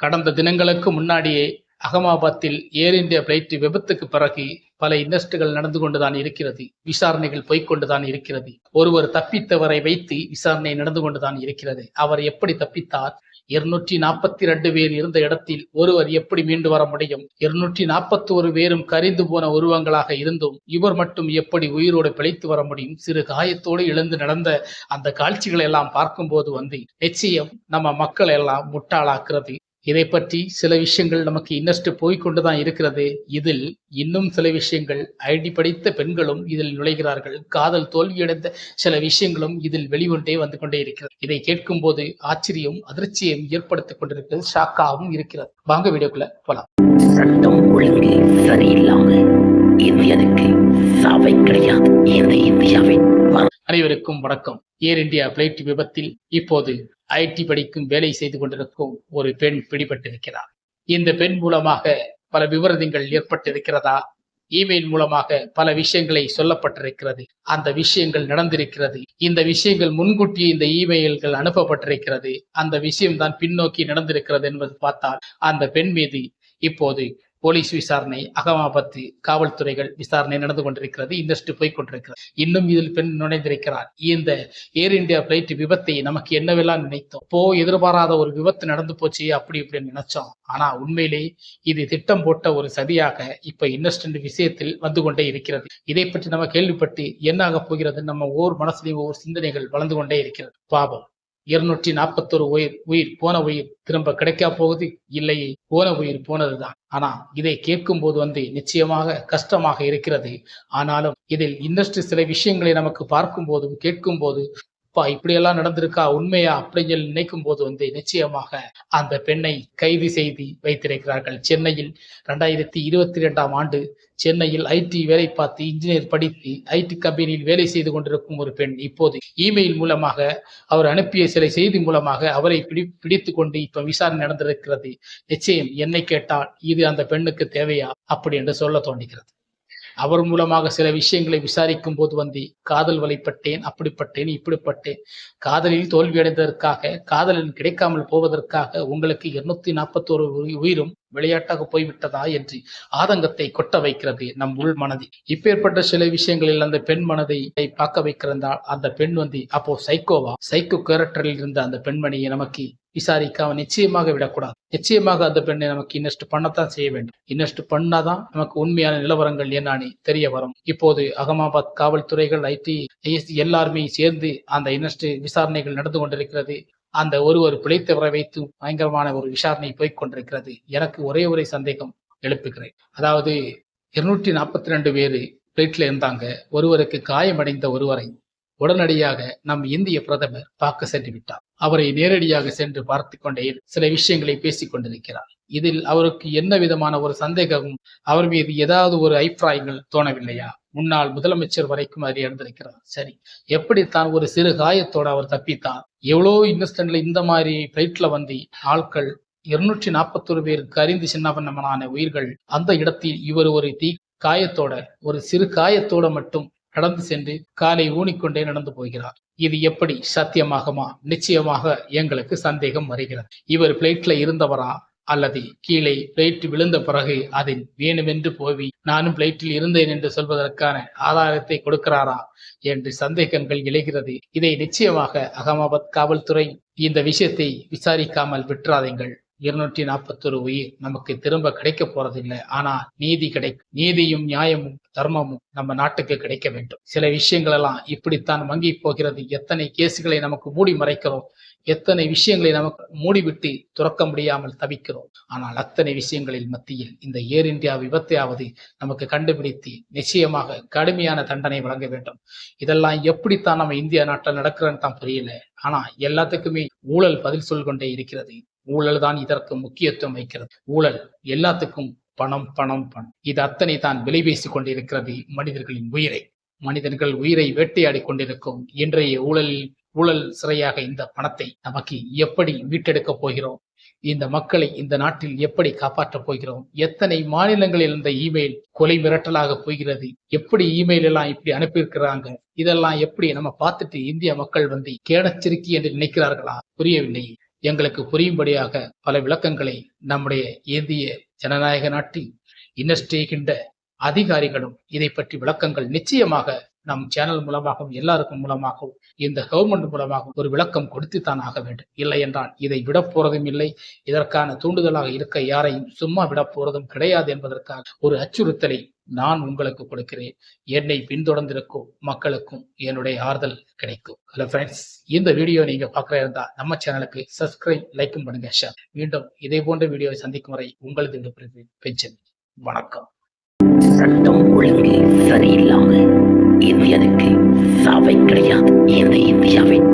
கடந்த தினங்களுக்கு முன்னாடியே அகமாபாத்தில் ஏர் இந்தியா பிளைட் விபத்துக்கு பிறகு பல இன்வெஸ்ட்கள் நடந்து கொண்டுதான் இருக்கிறது. விசாரணைகள் போய்க்கொண்டுதான் இருக்கிறது. ஒருவர் தப்பித்தவரை வைத்து விசாரணை நடந்து கொண்டுதான் இருக்கிறது. அவர் எப்படி தப்பித்தார்? இருநூற்றி நாற்பத்தி ரெண்டு பேர் இருந்த இடத்தில் ஒருவர் எப்படி மீண்டு வர முடியும்? இருநூற்றி நாற்பத்தி ஒரு பேரும் கரிந்து போன உருவங்களாக இருந்தும் இவர் மட்டும் எப்படி உயிரோடு பிழைத்து வர முடியும்? சிறு காயத்தோடு எழுந்து நடந்த அந்த காட்சிகளை எல்லாம் பார்க்கும்போது வந்து நிச்சயம் நம்ம மக்கள் எல்லாம் முட்டாளாக்குறது. இதை பற்றி சில விஷயங்கள் நமக்கு இன்னஸ்ட் போய்கொண்டுதான் இருக்கிறது. இதில் இன்னும் சில விஷயங்கள் ஐடி படித்த பெண்களும் இதில் நுழைகிறார்கள். காதல் தோல்வியடைந்த சில விஷயங்களும் இதில் வெளிவந்தே வந்து கொண்டே இருக்கிறது. இதை கேட்கும் போது ஆச்சரியம் அதிர்ச்சியும் ஏற்படுத்திக் கொண்டிருக்கிறது. ஷாக்காகவும் இருக்கிறது. வாங்க வீடியோக்குள்ள போலாம். சட்டம் ஒழுங்கு சரியில்லாம இந்தியனுக்கு சாவை கிடையாது. இந்த இந்தியாவின் அனைவருக்கும் வணக்கம். ஏர் இந்தியா பிளைட் விபத்தில் இப்போது ஐடி படிக்கும் வேலை செய்து கொண்டிருக்கும் ஒரு பெண் பிடிபட்டிருக்கிறார். இந்த பெண் மூலமாக பல விவரங்கள் ஏற்பட்டிருக்கிறதா? இமெயில் மூலமாக பல விஷயங்களை சொல்லப்பட்டிருக்கிறது. அந்த விஷயங்கள் நடந்திருக்கிறது. இந்த விஷயங்கள் முன்கூட்டியே இந்த இமெயில்கள் அனுப்பப்பட்டிருக்கிறது. அந்த விஷயம் தான் பின்னோக்கி நடந்திருக்கிறது என்பது பார்த்தால் அந்த பெண் மீது இப்போது போலீஸ் விசாரணை அகமாபத்து காவல்துறைகள் விசாரணை நடந்து கொண்டிருக்கிறது. இண்டஸ்ட்ரி போய் கொண்டிருக்கிறது. இன்னும் இதில் பெண் நுழைந்திருக்கிறார். இந்த ஏர் இந்தியா பிளைட் விபத்தை நமக்கு என்னவெல்லாம் நினைத்தோம்? போ எதிர்பாராத ஒரு விபத்து நடந்து போச்சு அப்படி இப்படின்னு நினைச்சோம். ஆனா உண்மையிலே இது திட்டம் போட்ட ஒரு சதியாக இப்ப இண்டஸ்ட்ரி விஷயத்தில் வந்து கொண்டே இருக்கிறது. இதை பற்றி நம்ம கேள்விப்பட்டு என்ன ஆக போகிறது? நம்ம ஒவ்வொரு மனசுலையும் ஒவ்வொரு சிந்தனைகள் வளர்ந்து கொண்டே இருக்கிறது. பாபம் இருநூற்றி நாற்பத்தொரு உயிர் உயிர் போன உயிர் திரும்ப கிடைக்கா போகுது. இல்லையே போன உயிர் போனதுதான். ஆனா இதை கேட்கும் போது வந்து நிச்சயமாக கஷ்டமாக இருக்கிறது. ஆனாலும் இதில் இண்டஸ்ட்ரி சில விஷயங்களை நமக்கு பார்க்கும் போதும் கேட்கும் போது அப்பா இப்படியெல்லாம் நடந்திருக்கா உண்மையா? அப்படின்னு சொல்லி நினைக்கும் போது வந்து நிச்சயமாக அந்த பெண்ணை கைது செய்து வைத்திருக்கிறார்கள். சென்னையில் ரெண்டாயிரத்தி இருபத்தி ரெண்டாம் ஆண்டு சென்னையில் ஐடி வேலை பார்த்து இன்ஜினியர் படித்து ஐடி கம்பெனியில் வேலை செய்து கொண்டிருக்கும் ஒரு பெண் இப்போது இமெயில் மூலமாக அவர் அனுப்பிய சில செய்தி மூலமாக அவரை பிடி பிடித்து கொண்டு இப்ப விசாரணை நடந்திருக்கிறது. நிச்சயம் என்னை கேட்டால் இது அந்த பெண்ணுக்கு தேவையா? அப்படி என்று சொல்ல தோன்றுகிறது. அவர் மூலமாக சில விஷயங்களை விசாரிக்கும் போது வந்து காதல் வலைப்பட்டேன் அப்படிப்பட்டேன் இப்படிப்பட்டேன். காதலில் தோல்வியடைந்ததற்காக காதலன் கிடைக்காமல் போவதற்காக உங்களுக்கு இருநூத்தி நாற்பத்தோரு உயிரும் விளையாட்டாக போய்விட்டதா என்று ஆதங்கத்தை கொட்ட வைக்கிறது நம் உள் மனதில் இப்பேற்பட்ட சில விஷயங்களில் அந்த பெண் மனதை பார்க்க வைக்கிறதால் அந்த பெண் வந்து அப்போ சைக்கோவா? சைக்கோ கேரக்டரில் இருந்த அந்த பெண்மணியை நமக்கு விசாரிக்காம நிச்சயமாக விடக்கூடாது. நிச்சயமாக அந்த பெண்ணை நமக்கு இன்வெஸ்ட் பண்ணத்தான் செய்ய வேண்டும். இன்வெஸ்ட் பண்ணாதான் நமக்கு உண்மையான நிலவரங்கள் என்னன்னு தெரிய வரும். இப்போது அகமாபாத் காவல்துறைகள் ஐடி எல்லாருமே சேர்ந்து அந்த இன்வெஸ்ட் விசாரணைகள் நடந்து கொண்டிருக்கிறது. அந்த ஒருவர் பிழைத்தவரை வைத்து பயங்கரமான ஒரு விசாரணை போய்க் கொண்டிருக்கிறது எனக்கு ஒரே ஒரே சந்தேகம் எழுப்புகிறேன். அதாவது இருநூற்றி நாற்பத்தி ரெண்டு பேரு பிளைட்ல இருந்தாங்க. ஒருவருக்கு காயமடைந்த ஒருவரை உடனடியாக நம் இந்திய பிரதமர் பார்க்க சென்று விட்டார் அவரை நேரடியாக சென்று பார்த்து கொண்டே சில விஷயங்களை பேசிக் கொண்டிருக்கிறார். இதில் அவருக்கு என்ன விதமான ஒரு சந்தேகமும் அவர் மீது ஏதாவது ஒரு அபிப்பிராயங்கள் தோணவில்லையா? முன்னாள் முதலமைச்சர் வரைக்கும் அதில் இருந்திருக்கிறார். சரி எப்படித்தான் ஒரு சிறு காயத்தோடு அவர் தப்பித்தார்? எவ்வளோ இன்னஸ்டன்ட்ல இந்த மாதிரி பிளைட்ல வந்து ஆட்கள் இருநூற்றி நாற்பத்தொரு பேர் கரிந்து சின்னவண்ணமனான உயிர்கள் அந்த இடத்தில் இவர் ஒரு தீ காயத்தோட ஒரு சிறு காயத்தோட மட்டும் கடந்து சென்று காலை ஊனிக்கொண்டே நடந்து போகிறார். இது எப்படி சத்தியமாகுமா? நிச்சயமாக எங்களுக்கு சந்தேகம் வருகிறது. இவர் பிளைட்ல இருந்தவரா? அல்லது கீழே பிளைட் விழுந்த பிறகு அதில் வேணுமென்று போவி நானும் பிளைட்டில் இருந்தேன் என்று சொல்வதற்கான ஆதாரத்தை கொடுக்கிறாரா? என்று சந்தேகங்கள் எழுகிறது. இதை நிச்சயமாக அகமாபாத் காவல்துறை இந்த விஷயத்தை விசாரிக்காமல் விட்டுறாதீங்கள் இருநூற்றி நாற்பத்தொரு உயிர் நமக்கு திரும்ப கிடைக்க போறதில்லை. ஆனா நீதி கிடைக்கும். நீதியும் நியாயமும் தர்மமும் நம்ம நாட்டுக்கு கிடைக்க வேண்டும். சில விஷயங்கள் எல்லாம் இப்படித்தான் மங்கி போகிறது. எத்தனை கேசுகளை நமக்கு மூடி மறைக்கிறோம். எத்தனை விஷயங்களை நமக்கு மூடிவிட்டு துறக்க முடியாமல் தவிக்கிறோம். ஆனால் அத்தனை விஷயங்களில் மத்தியில் இந்த ஏர் இந்தியா விபத்தையாவது நமக்கு கண்டுபிடித்து நிச்சயமாக கடுமையான தண்டனை வழங்க வேண்டும். இதெல்லாம் எப்படித்தான் நம்ம இந்தியா நாட்டில் நடக்கிறன்னு தான் புரியல. ஆனா எல்லாத்துக்குமே ஊழல் பதில் சொல் கொண்டே இருக்கிறது. ஊழல் தான் இதற்கு முக்கியத்துவம் வைக்கிறது. ஊழல் எல்லாத்துக்கும் பணம் பணம் பணம். இது அத்தனை தான் விலை பேசிக் கொண்டிருக்கிறது மனிதர்களின் உயிரை. மனிதர்கள் உயிரை வேட்டையாடி கொண்டிருக்கும் இன்றைய ஊழலில் ஊழல் சிறையாக இந்த பணத்தை நமக்கு எப்படி மீட்டெடுக்கப் போகிறோம்? இந்த மக்களை இந்த நாட்டில் எப்படி காப்பாற்றப் போகிறோம்? எத்தனை மாநிலங்களில் இந்த இமெயில் கொலை மிரட்டலாக போகிறது? எப்படி இமெயில் எல்லாம் இப்படி அனுப்பியிருக்கிறாங்க? இதெல்லாம் எப்படி நம்ம பார்த்துட்டு இந்திய மக்கள் வந்து கேடச்சிருக்கி என்று நினைக்கிறார்களா? புரியவில்லை. எங்களுக்கு புரியும்படியாக பல விளக்கங்களை நம்முடைய இந்திய ஜனநாயக நாட்டில் இன்னஸ்ட் செய்கின்ற அதிகாரிகளும் இதை பற்றி விளக்கங்கள் நிச்சயமாக நம் சேனல் மூலமாகவும் எல்லாருக்கும் மூலமாகவும் இந்த கவர்மெண்ட் மூலமாகவும் ஒரு விளக்கம் கொடுத்துத்தான் ஆக வேண்டும். இல்லை என்றால் இதை விட போறதும் இல்லை. இதற்கான தூண்டுதலாக இருக்க யாரையும் சும்மா விட போறதும் கிடையாது என்பதற்காக ஒரு அச்சுறுத்தலை நான் உங்களுக்கு கொடுக்கிறேன். என்னை பின்தொடர்ந்திருக்கும் மக்களுக்கும் என்னுடைய ஆறுதல் கிடைக்கும். ஹலோ ஃப்ரெண்ட்ஸ் இந்த வீடியோ நீங்க பார்க்கற இருந்தா நம்ம சேனலுக்கு சப்ஸ்கிரைப் லைக்கும் பண்ணுங்க ஷேர் மீண்டும் இதே போன்ற வீடியோவை சந்திக்கும் வரை உங்களது விடுபடுது பெஞ்சன். வணக்கம். சட்டம் ஒழுங்கு சரியில்லாமல் இந்தியனுக்கு சாவை கிடையாது. இந்த இந்தியாவின்